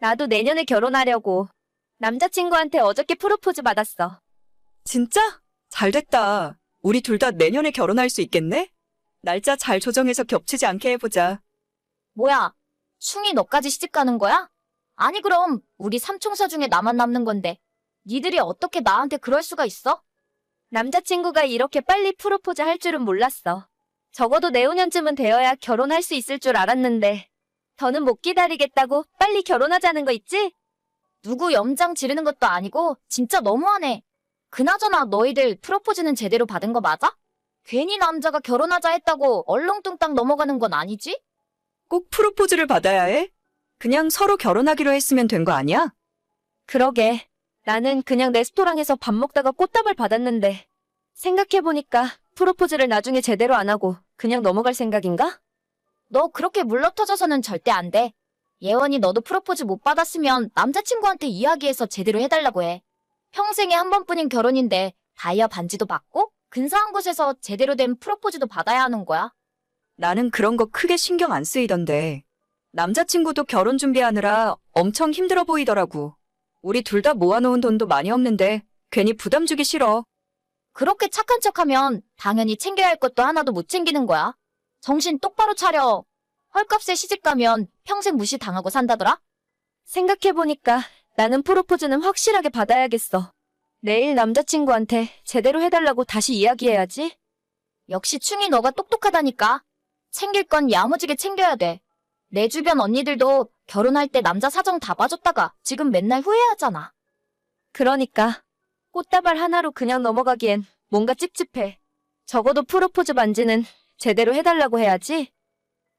나도 내년에 결혼하려고. 남자친구한테 어저께 프로포즈 받았어. 진짜? 잘 됐다. 우리 둘 다 내년에 결혼할 수 있겠네? 날짜 잘 조정해서 겹치지 않게 해보자. 뭐야? 충이 너까지 시집 가는 거야? 아니 그럼 우리 삼총사 중에 나만 남는 건데 니들이 어떻게 나한테 그럴 수가 있어? 남자친구가 이렇게 빨리 프로포즈 할 줄은 몰랐어. 적어도 내후년쯤은 되어야 결혼할 수 있을 줄 알았는데. 더는 못 기다리겠다고 빨리 결혼하자는 거 있지? 누구 염장 지르는 것도 아니고 진짜 너무하네. 그나저나 너희들 프로포즈는 제대로 받은 거 맞아? 괜히 남자가 결혼하자 했다고 얼렁뚱땅 넘어가는 건 아니지? 꼭 프로포즈를 받아야 해? 그냥 서로 결혼하기로 했으면 된 거 아니야? 그러게. 나는 그냥 레스토랑에서 밥 먹다가 꽃다발 받았는데. 생각해보니까 프로포즈를 나중에 제대로 안 하고 그냥 넘어갈 생각인가? 너 그렇게 물러터져서는 절대 안 돼. 예원이 너도 프로포즈 못 받았으면 남자친구한테 이야기해서 제대로 해달라고 해. 평생에 한 번뿐인 결혼인데 다이아 반지도 받고 근사한 곳에서 제대로 된 프로포즈도 받아야 하는 거야. 나는 그런 거 크게 신경 안 쓰이던데. 남자친구도 결혼 준비하느라 엄청 힘들어 보이더라고. 우리 둘 다 모아놓은 돈도 많이 없는데 괜히 부담 주기 싫어. 그렇게 착한 척하면 당연히 챙겨야 할 것도 하나도 못 챙기는 거야. 정신 똑바로 차려. 헐값에 시집 가면 평생 무시당하고 산다더라? 생각해보니까 나는 프로포즈는 확실하게 받아야겠어. 내일 남자친구한테 제대로 해달라고 다시 이야기해야지. 역시 충이 너가 똑똑하다니까. 챙길 건 야무지게 챙겨야 돼. 내 주변 언니들도 결혼할 때 남자 사정 다 봐줬다가 지금 맨날 후회하잖아. 그러니까 꽃다발 하나로 그냥 넘어가기엔 뭔가 찝찝해. 적어도 프로포즈 반지는 제대로 해달라고 해야지.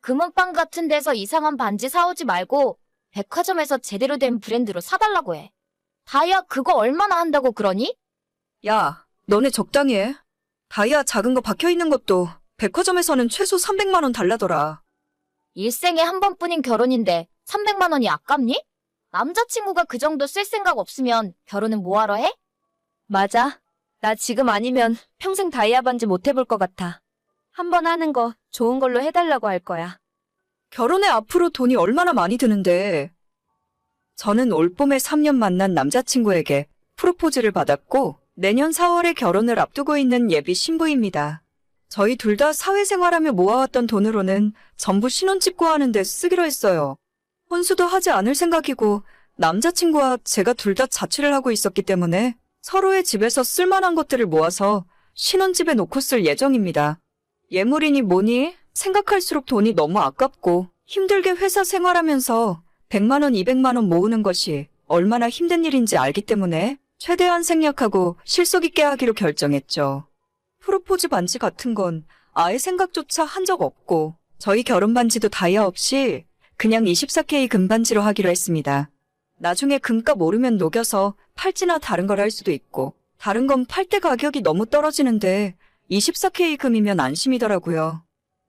금은방 같은 데서 이상한 반지 사오지 말고 백화점에서 제대로 된 브랜드로 사달라고 해. 다이아 그거 얼마나 한다고 그러니? 야, 너네 적당히 해. 다이아 작은 거 박혀 있는 것도 백화점에서는 최소 300만 원 달라더라. 일생에 한 번뿐인 결혼인데 300만 원이 아깝니? 남자친구가 그 정도 쓸 생각 없으면 결혼은 뭐하러 해? 맞아. 나 지금 아니면 평생 다이아 반지 못 해볼 것 같아. 한 번 하는 거 좋은 걸로 해달라고 할 거야. 결혼에 앞으로 돈이 얼마나 많이 드는데. 저는 올 봄에 3년 만난 남자친구에게 프로포즈를 받았고 내년 4월에 결혼을 앞두고 있는 예비 신부입니다. 저희 둘 다 사회생활하며 모아왔던 돈으로는 전부 신혼집 구하는 데 쓰기로 했어요. 혼수도 하지 않을 생각이고 남자친구와 제가 둘 다 자취를 하고 있었기 때문에 서로의 집에서 쓸만한 것들을 모아서 신혼집에 놓고 쓸 예정입니다. 예물이니 뭐니 생각할수록 돈이 너무 아깝고 힘들게 회사 생활하면서 100만 원, 200만 원 모으는 것이 얼마나 힘든 일인지 알기 때문에 최대한 생략하고 실속 있게 하기로 결정했죠. 프로포즈 반지 같은 건 아예 생각조차 한 적 없고 저희 결혼 반지도 다이아 없이 그냥 24K 금반지로 하기로 했습니다. 나중에 금값 오르면 녹여서 팔찌나 다른 걸 할 수도 있고 다른 건 팔 때 가격이 너무 떨어지는데 24K 금이면 안심이더라고요.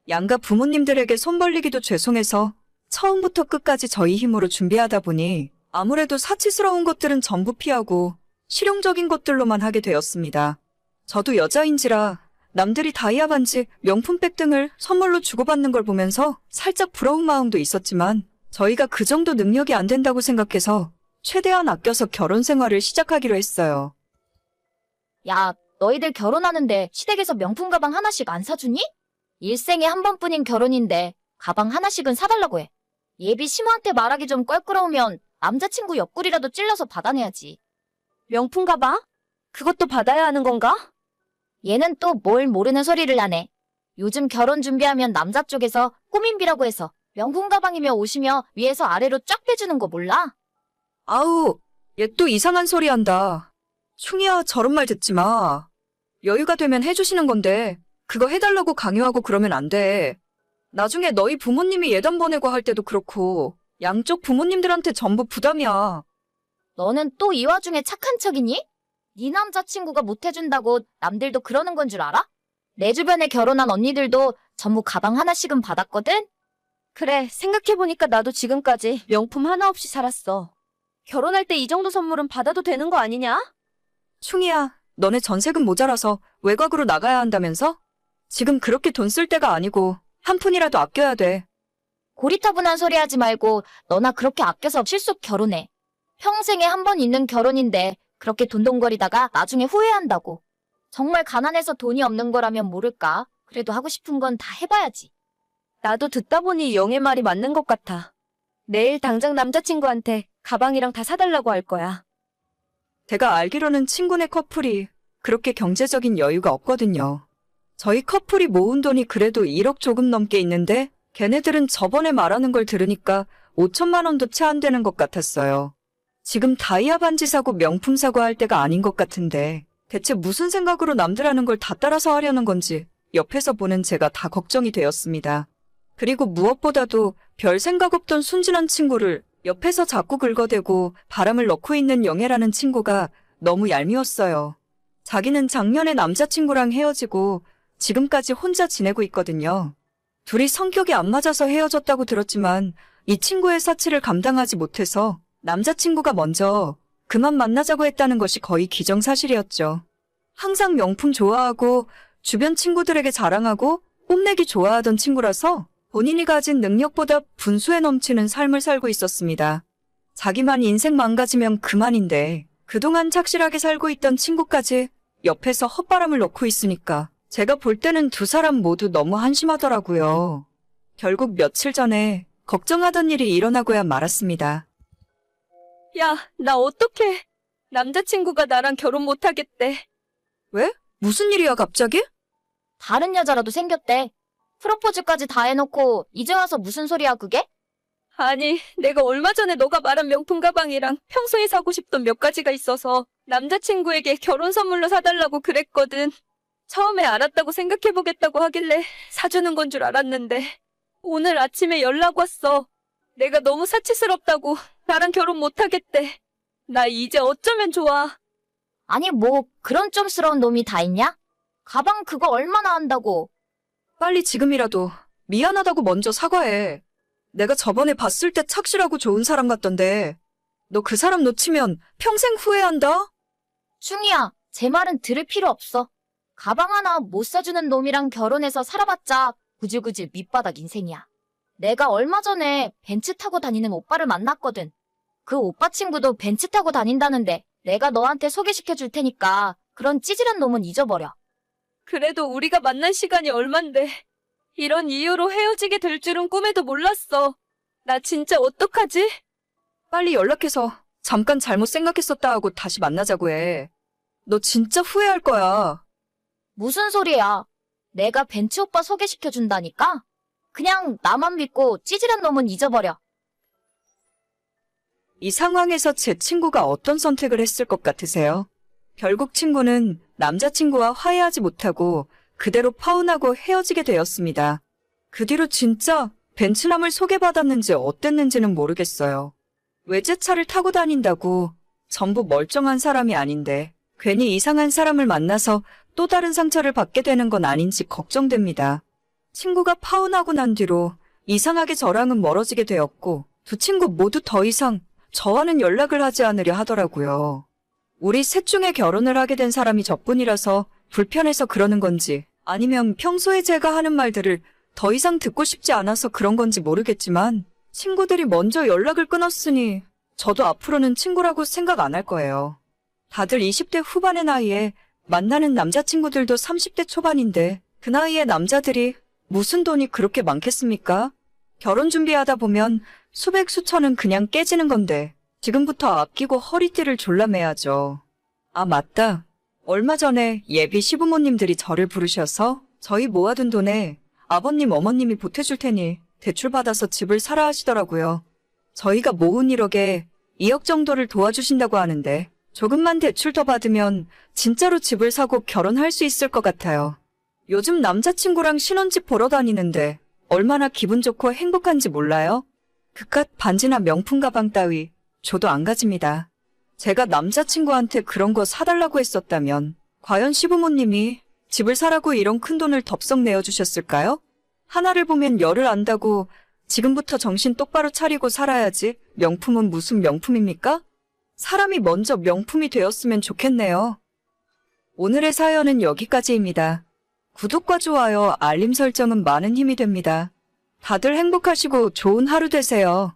양가 부모님들에게 손 벌리기도 죄송해서 처음부터 끝까지 저희 힘으로 준비하다 보니 아무래도 사치스러운 것들은 전부 피하고 실용적인 것들로만 하게 되었습니다. 저도 여자인지라 남들이 다이아 반지, 명품백 등을 선물로 주고받는 걸 보면서 살짝 부러운 마음도 있었지만 저희가 그 정도 능력이 안 된다고 생각해서 최대한 아껴서 결혼 생활을 시작하기로 했어요. 야, 너희들 결혼하는데 시댁에서 명품 가방 하나씩 안 사주니? 일생에 한 번뿐인 결혼인데 가방 하나씩은 사달라고 해. 예비 심한테 말하기 좀 껄끄러우면 남자친구 옆구리라도 찔러서 받아내야지. 명품 가방? 그것도 받아야 하는 건가? 얘는 또 뭘 모르는 소리를 하네. 요즘 결혼 준비하면 남자 쪽에서 꾸민비라고 해서 명품 가방이며 옷이며 위에서 아래로 쫙 빼주는 거 몰라? 아우, 얘 또 이상한 소리 한다. 충이야, 저런 말 듣지 마. 여유가 되면 해주시는 건데, 그거 해달라고 강요하고 그러면 안 돼. 나중에 너희 부모님이 예단 보내고 할 때도 그렇고, 양쪽 부모님들한테 전부 부담이야. 너는 또 이 와중에 착한 척이니? 네 남자친구가 못 해준다고 남들도 그러는 건 줄 알아? 내 주변에 결혼한 언니들도 전부 가방 하나씩은 받았거든? 그래, 생각해보니까 나도 지금까지 명품 하나 없이 살았어. 결혼할 때 이 정도 선물은 받아도 되는 거 아니냐? 충이야, 너네 전세금 모자라서 외곽으로 나가야 한다면서? 지금 그렇게 돈 쓸 때가 아니고, 한 푼이라도 아껴야 돼. 고리타분한 소리 하지 말고 너나 그렇게 아껴서 실속 결혼해. 평생에 한 번 있는 결혼인데 그렇게 돈돈거리다가 나중에 후회한다고. 정말 가난해서 돈이 없는 거라면 모를까? 그래도 하고 싶은 건 다 해봐야지. 나도 듣다 보니 영의 말이 맞는 것 같아. 내일 당장 남자친구한테 가방이랑 다 사달라고 할 거야. 제가 알기로는 친구네 커플이 그렇게 경제적인 여유가 없거든요. 저희 커플이 모은 돈이 그래도 1억 조금 넘게 있는데 걔네들은 저번에 말하는 걸 들으니까 5천만 원도 채 안 되는 것 같았어요. 지금 다이아 반지 사고 명품 사고 할 때가 아닌 것 같은데 대체 무슨 생각으로 남들 하는 걸 다 따라서 하려는 건지 옆에서 보는 제가 다 걱정이 되었습니다. 그리고 무엇보다도 별 생각 없던 순진한 친구를 옆에서 자꾸 긁어대고 바람을 넣고 있는 영애라는 친구가 너무 얄미웠어요. 자기는 작년에 남자친구랑 헤어지고 지금까지 혼자 지내고 있거든요. 둘이 성격이 안 맞아서 헤어졌다고 들었지만 이 친구의 사치를 감당하지 못해서 남자친구가 먼저 그만 만나자고 했다는 것이 거의 기정사실이었죠. 항상 명품 좋아하고 주변 친구들에게 자랑하고 뽐내기 좋아하던 친구라서 본인이 가진 능력보다 분수에 넘치는 삶을 살고 있었습니다. 자기만 인생 망가지면 그만인데 그동안 착실하게 살고 있던 친구까지 옆에서 헛바람을 넣고 있으니까 제가 볼 때는 두 사람 모두 너무 한심하더라고요. 결국 며칠 전에 걱정하던 일이 일어나고야 말았습니다. 야, 나 어떡해. 남자친구가 나랑 결혼 못하겠대. 무슨 일이야 갑자기? 다른 여자라도 생겼대. 프로포즈까지 다 해놓고 이제 와서 무슨 소리야 그게? 아니, 내가 얼마 전에 너가 말한 명품 가방이랑 평소에 사고 싶던 몇 가지가 있어서 남자친구에게 결혼 선물로 사달라고 그랬거든. 처음에 알았다고 생각해보겠다고 하길래 사주는 건 줄 알았는데 오늘 아침에 연락 왔어. 내가 너무 사치스럽다고 나랑 결혼 못하겠대. 나 이제 어쩌면 좋아. 아니 뭐 그런 좀스러운 놈이 다 있냐? 가방 그거 얼마나 한다고? 빨리 지금이라도 미안하다고 먼저 사과해. 내가 저번에 봤을 때 착실하고 좋은 사람 같던데 너 그 사람 놓치면 평생 후회한다? 충이야, 제 말은 들을 필요 없어. 가방 하나 못 사주는 놈이랑 결혼해서 살아봤자 구질구질 밑바닥 인생이야. 내가 얼마 전에 벤츠 타고 다니는 오빠를 만났거든. 그 오빠 친구도 벤츠 타고 다닌다는데 내가 너한테 소개시켜 줄 테니까 그런 찌질한 놈은 잊어버려. 그래도 우리가 만난 시간이 얼만데 이런 이유로 헤어지게 될 줄은 꿈에도 몰랐어. 나 진짜 어떡하지? 빨리 연락해서 잠깐 잘못 생각했었다 하고 다시 만나자고 해. 너 진짜 후회할 거야. 무슨 소리야? 내가 벤츠 오빠 소개시켜 준다니까? 그냥 나만 믿고 찌질한 놈은 잊어버려. 이 상황에서 제 친구가 어떤 선택을 했을 것 같으세요? 결국 친구는 남자친구와 화해하지 못하고 그대로 파혼하고 헤어지게 되었습니다. 그 뒤로 진짜 벤츠남을 소개받았는지 어땠는지는 모르겠어요. 외제차를 타고 다닌다고 전부 멀쩡한 사람이 아닌데 괜히 이상한 사람을 만나서 또 다른 상처를 받게 되는 건 아닌지 걱정됩니다. 친구가 파혼하고 난 뒤로 이상하게 저랑은 멀어지게 되었고 두 친구 모두 더 이상 저와는 연락을 하지 않으려 하더라고요. 우리 셋 중에 결혼을 하게 된 사람이 저뿐이라서 불편해서 그러는 건지 아니면 평소에 제가 하는 말들을 더 이상 듣고 싶지 않아서 그런 건지 모르겠지만 친구들이 먼저 연락을 끊었으니 저도 앞으로는 친구라고 생각 안 할 거예요. 다들 20대 후반의 나이에 만나는 남자친구들도 30대 초반인데 그 나이에 남자들이 무슨 돈이 그렇게 많겠습니까? 결혼 준비하다 보면 수백 수천은 그냥 깨지는 건데 지금부터 아끼고 허리띠를 졸라매야죠. 아 맞다. 얼마 전에 예비 시부모님들이 저를 부르셔서 저희 모아둔 돈에 아버님 어머님이 보태줄 테니 대출 받아서 집을 사라 하시더라고요. 저희가 모은 1억에 2억 정도를 도와주신다고 하는데 조금만 대출 더 받으면 진짜로 집을 사고 결혼할 수 있을 것 같아요. 요즘 남자친구랑 신혼집 보러 다니는데 얼마나 기분 좋고 행복한지 몰라요? 그깟 반지나 명품 가방 따위 저도 안 가집니다. 제가 남자친구한테 그런 거 사달라고 했었다면 과연 시부모님이 집을 사라고 이런 큰 돈을 덥석 내어주셨을까요? 하나를 보면 열을 안다고 지금부터 정신 똑바로 차리고 살아야지 명품은 무슨 명품입니까? 사람이 먼저 명품이 되었으면 좋겠네요. 오늘의 사연은 여기까지입니다. 구독과 좋아요, 알림 설정은 많은 힘이 됩니다. 다들 행복하시고 좋은 하루 되세요.